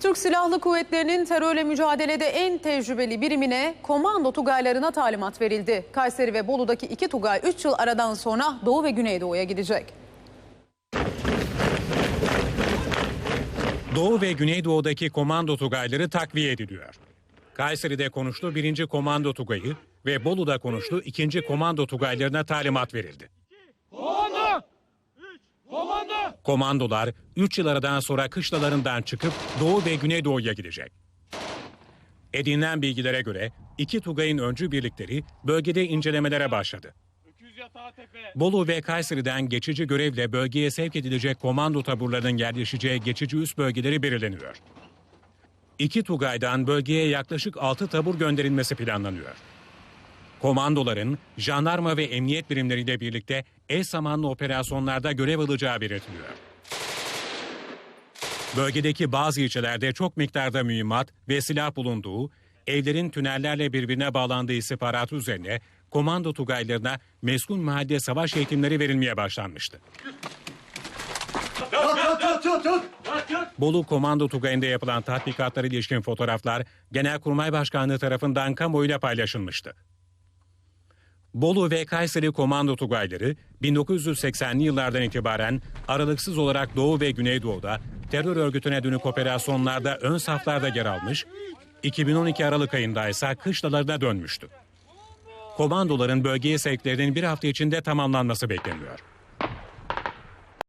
Türk Silahlı Kuvvetleri'nin terörle mücadelede en tecrübeli birimine komando tugaylarına talimat verildi. Kayseri ve Bolu'daki iki tugay 3 yıl aradan sonra Doğu ve Güneydoğu'ya gidecek. Doğu ve Güneydoğu'daki komando tugayları takviye ediliyor. Kayseri'de konuştu 1. Komando Tugayı ve Bolu'da konuştu 2. Komando Tugaylarına talimat verildi. Komando! Komando! Komandolar 3 yıl aradan sonra kışlalarından çıkıp Doğu ve Güneydoğu'ya gidecek. Edinilen bilgilere göre iki Tugay'ın öncü birlikleri bölgede incelemelere başladı. Bolu ve Kayseri'den geçici görevle bölgeye sevk edilecek komando taburlarının yerleşeceği geçici üst bölgeleri belirleniyor. İki Tugay'dan bölgeye yaklaşık 6 tabur gönderilmesi planlanıyor. Komandoların jandarma ve emniyet birimleriyle birlikte eş zamanlı operasyonlarda görev alacağı belirtiliyor. Bölgedeki bazı ilçelerde çok miktarda mühimmat ve silah bulunduğu, evlerin tünellerle birbirine bağlandığı istihbarat üzerine komando tugaylarına meskun mahalle savaş eğitimleri verilmeye başlanmıştı. Bolu Komando Tugayı'nda yapılan tatbikatlara ilişkin fotoğraflar Genelkurmay Başkanlığı tarafından kamuoyuyla paylaşılmıştı. Bolu ve Kayseri Komando Tugayları 1980'li yıllardan itibaren aralıksız olarak Doğu ve Güneydoğu'da terör örgütüne dönük operasyonlarda ön saflarda yer almış, 2012 Aralık ayında ise kışlalarına dönmüştü. Komandoların bölgeye sevklerinin bir hafta içinde tamamlanması bekleniyor.